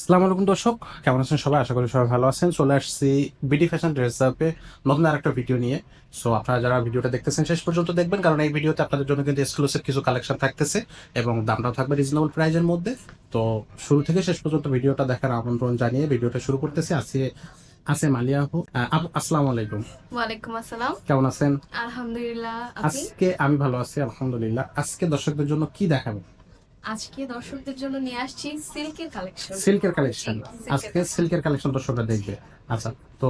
আসসালামু আলাইকুম দর্শক কেমন আছেন সবাই? আশা করি সবাই ভালো আছেন। চলে আসছি বিডি ফ্যাশন ড্রেস আপে নতুন আরেকটা ভিডিও নিয়ে। সো আপনারা যারা ভিডিওটা দেখতেছেন শেষ পর্যন্ত দেখবেন কারণ এই ভিডিওতে আপনাদের জন্য কিন্তু এক্সক্লুসিভ কিছু কালেকশন থাকতেছে এবং দামটাও থাকবে রিজনেবল প্রাইজের মধ্যে। তো শুরু থেকে শেষ পর্যন্ত ভিডিওটা দেখার আমন্ত্রণ জানিয়ে ভিডিওটা শুরু করতেছি। আজকে আছে মালিয়া আপু আসসালামু আলাইকুম। ওয়ালাইকুম আসসালাম। কেমন আছেন? আলহামদুলিল্লাহ আপনি? আজকে আমি ভালো আছি আলহামদুলিল্লাহ। আজকে দর্শকদের জন্য কি দেখাবো? আজকে দর্শকদের জন্য নিয়ে আসছি সিল্কের কালেকশন সিল্কের কালেকশন আজকে সিল্কের কালেকশন দর্শকরা দেখবে। আচ্ছা তো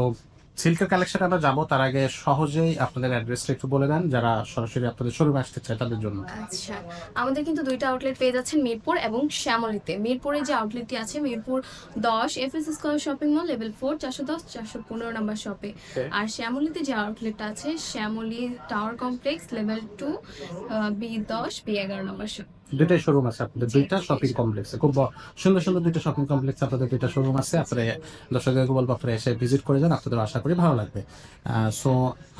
সিল্কের কালেকশন আমরা যাব তার আগে সহজেই আপনাদের অ্যাড্রেসটা একটু বলে দেন যারা সরাসরি আপনাদের শোরুমে আসতে চায় তাদের জন্য। আচ্ছা আমাদের কিন্তু দুইটা আউটলেট পেয়ে যাচ্ছেন মিরপুর এবং শ্যামলীতে। মিরপুরে যে আউটলেটটি আছে মিরপুর দশ F S square shopping mall level four চারশো দশ চারশো পনেরো নম্বর শপে আর শ্যামলীতে যে আউটলেটটা আছে Shyamoli tower complex level two B দশ বি এগারো নম্বর শপ দুইটাই শোরুম আছে আপনাদের দুইটা শপিং কমপ্লেক্সে খুব সুন্দর সুন্দর দুইটা শপিং কমপ্লেক্স আপনাদের দুইটা শোরুম আছে। আপনারা দর্শকদেরকে বলব আপনারা এসে ভিজিট করে যান আপনাদের আশা করি ভালো লাগবে। সো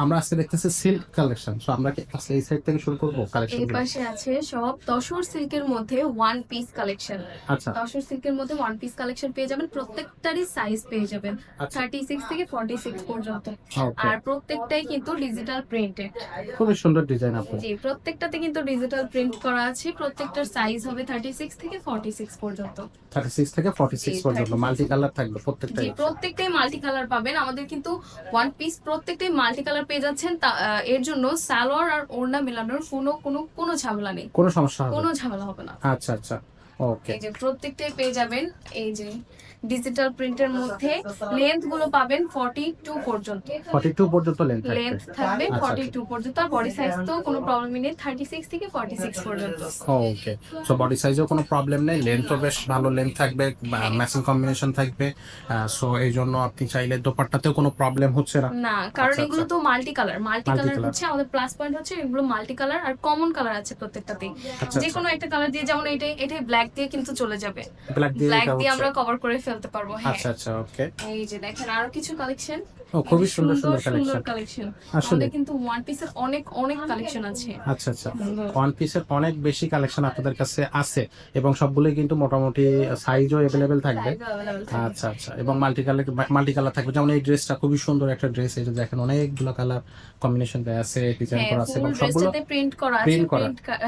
আমরা আজকে দেখতেছি সিল্ক কালেকশন সো আমরা কি আজকে এই সাইড থেকে শুরু করব কালেকশন এই পাশে আছে সব তসর সিল্কের মধ্যে ওয়ান পিস কালেকশন আচ্ছা। তসর সিল্কের মধ্যে ওয়ান পিস কালেকশন পেয়ে যাবেন প্রত্যেকটারই সাইজ পেয়ে যাবেন। আচ্ছা। থার্টি সিক্স থেকে ফর্টি সিক্স পর্যন্ত আর প্রত্যেকটাই কিন্তু ডিজিটাল প্রিন্টেড খুব সুন্দর ডিজাইন আপনার। জি প্রত্যেকটাতে কিন্তু ডিজিটাল প্রিন্ট করা আছে প্রত্যেকটার সাইজ হবে থার্টি সিক্স থেকে ফর্টি সিক্স পর্যন্ত। থার্টি সিক্স থেকে ফর্টি সিক্স জি, পর্যন্ত মাল্টি কালার থাকবে প্রত্যেকটা জি প্রত্যেকটাই মাল্টি কালার পাবেন। আমাদের কিন্তু ওয়ান পিস প্রত্যেকটাই মাল্টি কালার পেয়ে যাচ্ছেন। এর জন্য সালোয়ার আর ওড়না মেলানোর কোনো কোনো কোনো ঝামেলা নেই। কোনো সমস্যা হবে কোনো ঝামেলা হবে না। আচ্ছা আচ্ছা। এই যে প্রত্যেকটাই পেয়ে যাবেন এই যে ডিজিটাল প্রিন্টের মধ্যে লেন্থগুলো পাবেন 42 পর্যন্ত। ফর্টি টু পর্যন্ত লেন্থ থাকবে। লেন্থ থাকবে আচ্ছা, 42 পর্যন্ত আর বডি সাইজ তো কোনো নেই 36 থেকে 46 পর্যন্ত। ওকে সো বডি সাইজেও কোনো প্রবলেম নেই লেন্থও বেশ ভালো লেন্থ থাকবে ম্যাচিং কম্বিনেশন থাকবে সো এই জন্য আপনি চাইলে দোপাট্টাতেও কোনো প্রবলেম হচ্ছে না। না কারণ আচ্ছা, এগুলো তো মাল্টি কালার মাল্টি কালার হচ্ছে আমাদের প্লাস পয়েন্ট হচ্ছে এগুলো মাল্টি কালার আর কমন কালার আছে প্রত্যেকটাতেই। আচ্ছা যে কোনো একটা কালার দিয়ে যেমন এটাই এটাই ব্ল্যাক দিয়ে কিন্তু চলে যাবে। ব্ল্যাক দিয়ে ব্ল্যাক আমরা কভার করে ফেলতে পারব হ্যাঁ। আচ্ছা আচ্ছা ওকে এই যে দেখেন আরও কিছু কালেকশন ও খুবই সুন্দর সুন্দর কালেকশন আসলে? কিন্তু ওয়ান পিসের অনেক অনেক কালেকশন আছে। আচ্ছা আচ্ছা। ওয়ান পিসের অনেক বেশি কালেকশন আপনাদের কাছে আছে এবং সবগুলোই কিন্তু মোটামুটি সাইজও অ্যাভেলেবেল থাকবে। আচ্ছা আচ্ছা। এবং মাল্টি কালার মাল্টি কালার থাকবে। যেমন এই ড্রেসটা খুবই সুন্দর একটা ড্রেস এই যে দেখেন অনেকগুলো কালার কম্বিনেশন আছে ডিজাইন হ্যাঁ করা আছে এবং সবগুলো প্রিন্ট করা আছে। প্রিন্ট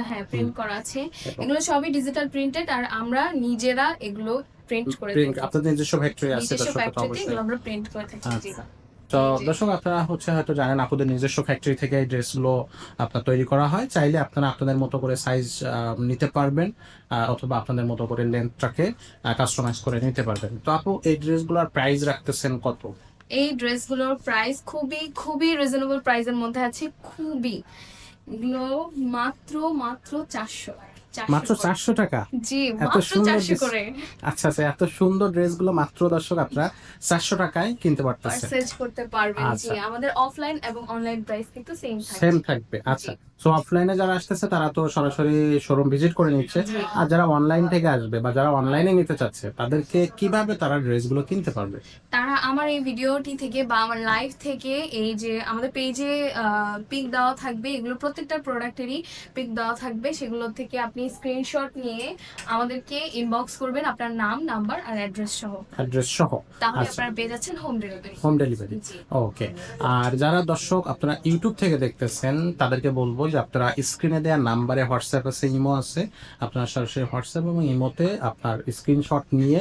হ্যাঁ প্রিন্ট করা আছে। এগুলো সবই ডিজিটাল প্রিন্টেড আর আমরা নিজেরা এগুলো প্রিন্ট করে আপনাদের নিজস্ব ফ্যাক্টরি আছে নিজস্ব ফ্যাক্টরিতে অবশ্যই। এগুলো আমরা প্রিন্ট করে থাকি। জি। আচ্ছা। তো। দর্শক, আপনারা হচ্ছে হয়তো জানেন আপনাদের নিজস্ব ফ্যাক্টরি থেকে এই ড্রেসগুলো আপনার তৈরি করা হয়। চাইলে আপনারা আপনাদের মতো করে সাইজ নিতে পারবেন অথবা আপনাদের মতো করে লেন্থটাকে কাস্টমাইজ করে নিতে পারবেন। তো আপু, এই ড্রেসগুলোর প্রাইস রাখতেছেন কত? এই ড্রেসগুলোর প্রাইস খুবই খুবই রিজনেবল প্রাইসের মধ্যে আছে, খুবই। এগুলো মাত্র মাত্র চারশো। মাত্র চারশো টাকা? জি এত সুন্দর করে। আচ্ছা আচ্ছা এত সুন্দর ড্রেসগুলো মাত্র দর্শক আপনারা চারশো টাকায় কিনতে পারতেছেন। করতে পারবেন জি আচ্ছা। আমাদের অফলাইন এবং অনলাইন প্রাইস কিন্তু সেম থাকবে আচ্ছা। সো অফলাইনে যারা আসতেছে তারা তো সরাসরি শোরুম ভিজিট করে নিচ্ছে। আর যারা অনলাইন থেকে আসবে বা যারা অনলাইনে নিতে চাচ্ছে তাদেরকে কীভাবে তারা ড্রেসগুলো কিনতে পারবে? তারা আমার এই ভিডিওটি থেকে বা আমার লাইভ থেকে এই যে আমাদের পেজে পিক দেওয়া থাকবে এগুলো প্রত্যেকটা প্রোডাক্টেরই পিক দেওয়া থাকবে। সেগুলো থেকে আপনি স্ক্রিনশট নিয়ে আমাদেরকে ইনবক্স করবেন আপনার নাম নাম্বার আর অ্যাড্রেস সহ। অ্যাড্রেস সহ। তাহলে আচ্ছা। আপনারা পেয়ে যাচ্ছেন home delivery home delivery okay আর যারা দর্শক আপনারা ইউটিউব থেকে দেখতেছেন তাদেরকে বলব আপনারা স্ক্রিনে দেওয়া নাম্বারে হোয়াটসঅ্যাপ আছে ইমো আছে। আপনারা সরাসরি হোয়াটসঅ্যাপ এবং ইমোতে আপনার স্ক্রিনশট নিয়ে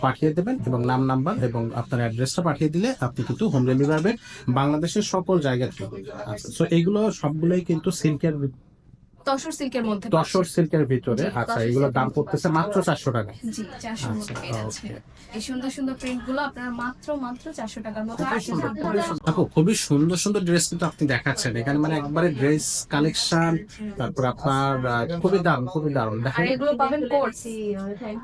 পাঠিয়ে দেবেন এবং নাম নাম্বার এবং আপনার অ্যাড্রেসটা পাঠিয়ে দিলে আপনি কিন্তু হোম ডেলিভারি বাংলাদেশের সকল জায়গা থেকে আচ্ছা সো এইগুলো সবগুলোই কিন্তু সিল্কের তসর সিল্কের মধ্যে দশর সিল্কের ভিতরে আচ্ছা এগুলোর দাম পড়তেছে মাত্র চারশো টাকা। জি চারশো আচ্ছা. এই সুন্দর সুন্দর প্রিন্টগুলো আপনারা মাত্র মাত্র চারশো টাকার মতো খুবই সুন্দর, খুবই সুন্দর। আপু খুবই সুন্দর সুন্দর ড্রেস কিন্তু আপনি দেখাচ্ছেন। এখানে মানে একবারে ড্রেস কালেকশন তারপর আপনার খুবই দারুণ খুবই দারুণ। আর এগুলো পাবেন কোর্স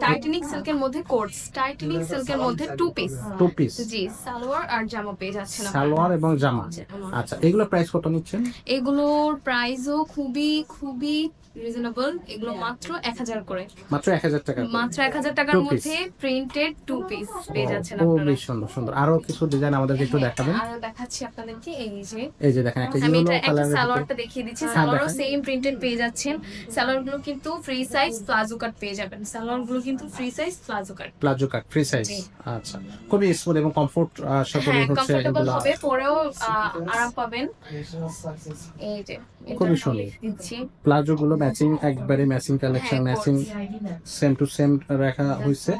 টাইটানিক সিল্কের মধ্যে কোর্স টাইটানিক সিল্কের মধ্যে টু পিস টু পিস জি সালোয়ার আর জামা পেয়ে যাচ্ছেন। সালোয়ার এবং জামা। জামা। আচ্ছা এগুলো প্রাইস কত নিচ্ছেন? এগুলোর প্রাইসও খুবই খুব খুবই রিজনেবল এগুলো মাত্র এক হাজার করে। মাত্র এক হাজার টাকা মাত্র এক হাজার টাকার মধ্যে প্রিন্টেড টু পিস পেয়ে যাচ্ছেন বেশ সুন্দর সুন্দর। আরও কিছু ডিজাইন আমাদেরকে একটু দেখাবেন? আরও দেখাচ্ছি আপনাদেরকে এই যে। এই যে দেখেন একটা আমি ইয়েলো এটা একটা কালারের সালোয়ারটা দেখিয়ে দিচ্ছি। হ্যাঁ, সালোয়ারও সেম প্রিন্টেড পেয়ে যাচ্ছেন। সালোয়ারগুলো কিন্তু ফ্রি সাইজ প্লাজো কাট পেয়ে যাবেন। সালোয়ারগুলো কিন্তু free size palazzo cut palazzo cut free size আচ্ছা। খুবই স্মুথ এবং কমফোর্ট করি হ্যাঁ হচ্ছে কমফোর্টেবল হবে পরেও আরাম পাবেন। এই যে। খুবই সুন্দর। প্লাজো গুলো ম্যাচিং একবারে matching collection matching same to same রাখা হয়েছে।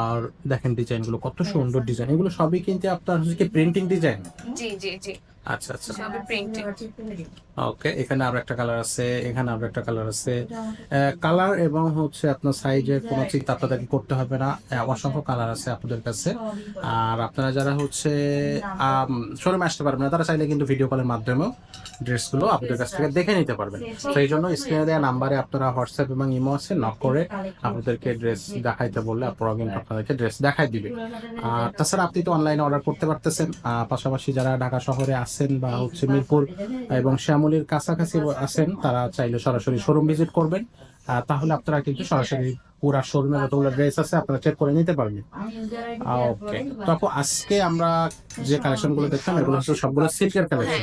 আর দেখেন ডিজাইনগুলো কত সুন্দর ডিজাইন এগুলো সবই কিন্তু আপনার হচ্ছে প্রিন্টিং ডিজাইন জি জি জি। আচ্ছা আচ্ছা। সবই ওকে এখানে আরও একটা কালার আছে এখানে আরও একটা কালার আছে। কালার এবং হচ্ছে আপনার সাইজের কোনো চিন্তা আপনাদেরকে করতে হবে না। অসংখ্য কালার আছে আপনাদের কাছে। আর আপনারা যারা হচ্ছে শোরুমে আসতে পারবেন না তারা চাইলে কিন্তু ভিডিও কলের মাধ্যমেও ড্রেসগুলো আপনাদের কাছ থেকে দেখে নিতে পারবেন। এই জন্য স্ক্রিনে দেওয়া নাম্বারে আপনারা হোয়াটসঅ্যাপ এবং ইমো আছে নক করে আপনাদেরকে ড্রেস দেখাইতে বললে আপনারা কিন্তু আপনাদেরকে ড্রেস দেখাই দিবে। আর তাছাড়া আপনি তো অনলাইনে অর্ডার করতে পারতেছেন। পাশাপাশি যারা ঢাকা শহরে আছেন বা হচ্ছে মিরপুর এবং শ্যামলির কাছাকাছি আছেন তারা চাইলে সরাসরি শোরুম ভিজিট করবেন। তাহলে আপনারা কিন্তু সরাসরি পুরা শোরুমে যতগুলো ড্রেস আছে আপনারা চেক করে নিতে পারবেন। ওকে। তো আপু আজকে আমরা যে কালেকশনগুলো দেখলাম এগুলো হচ্ছে সবগুলো সিল্কের কালেকশন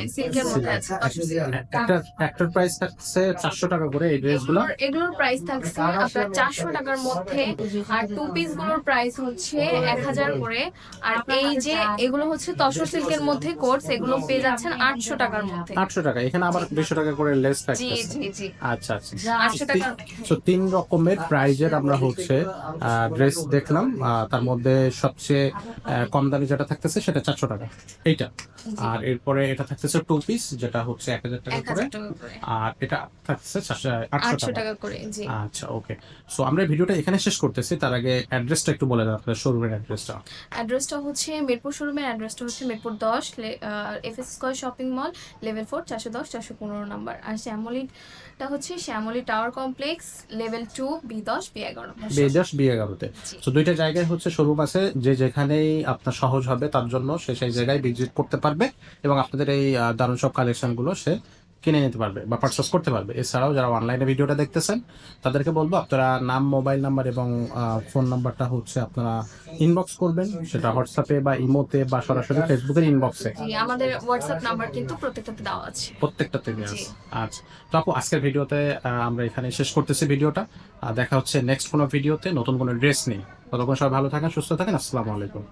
একটা একটার প্রাইস থাকছে চারশো টাকা করে এই ড্রেসগুলো এগুলোর এগুলোর প্রাইস থাকছে আপনার চারশো টাকার মধ্যে। আর টু পিসগুলোর প্রাইস হচ্ছে এক হাজার করে। আর এই যে এগুলো হচ্ছে তসর সিল্কের মধ্যে কোর্স এগুলো পেয়ে যাচ্ছেন আটশো টাকার মধ্যে। আটশো টাকা এখানে আবার দুশো টাকা করে লেস থাকছে আচ্ছা আচ্ছা। আটশো টাকা তিন রকমের প্রাইজের আমরা হচ্ছে ড্রেস দেখলাম তার মধ্যে সবচেয়ে কম দামি যেটা থাকতেছে সেটা চারশো টাকা। এইটা। আর এরপরে এটা থাকতেছে টু পিস যেটা হচ্ছে এক হাজার টাকা করে। আর এটা থাকতেছে আটশো টাকা। করে আচ্ছা ওকে। সো আমরা ভিডিওটা এখানে শেষ করতেছি। তার আগে অ্যাড্রেসটা একটু বলে দেন আপনাদের শোরুমের অ্যাড্রেসটা অ্যাড্রেসটা হচ্ছে মিরপুর শোরুমের অ্যাড্রেসটা হচ্ছে মিরপুর দশ F S square shopping mall level four চারশো দশ চারশো পনেরো নাম্বার। আর শ্যামলিটা হচ্ছে Shyamoli tower complex level two B দশ বি বেদস বিয়ে এগারোতে তো দুইটা জায়গায় হচ্ছে শোরুম আছে যে যেখানেই আপনার সহজ হবে তার জন্য সে সেই জায়গায় ভিজিট করতে পারবে এবং আপনাদের এই দারুণ সব কালেকশনগুলো সে কিনে নিতে পারবে বা পারচেস করতে পারবে। এছাড়াও যারা অনলাইনে ভিডিওটা দেখতেছেন তাদেরকে বলব আপনারা নাম মোবাইল নাম্বার এবং ফোন নাম্বারটা হচ্ছে আপনারা ইনবক্স করবেন। সেটা হোয়াটসঅ্যাপে বা ইমোতে বা সরাসরি ফেসবুকের ইনবক্সে জি আমাদের হোয়াটসঅ্যাপ নাম্বার কিন্তু প্রত্যেকটাতে দেওয়া আছে। প্রত্যেকটাতে জি। আচ্ছা তো আপু আজকের ভিডিওতে আমরা এখানে শেষ করতেছি ভিডিওটা। আর দেখা হচ্ছে নেক্সট কোনো ভিডিওতে নতুন কোনো ড্রেস নেই ততক্ষণ সবাই ভালো থাকেন সুস্থ থাকেন আসসালামু আলাইকুম।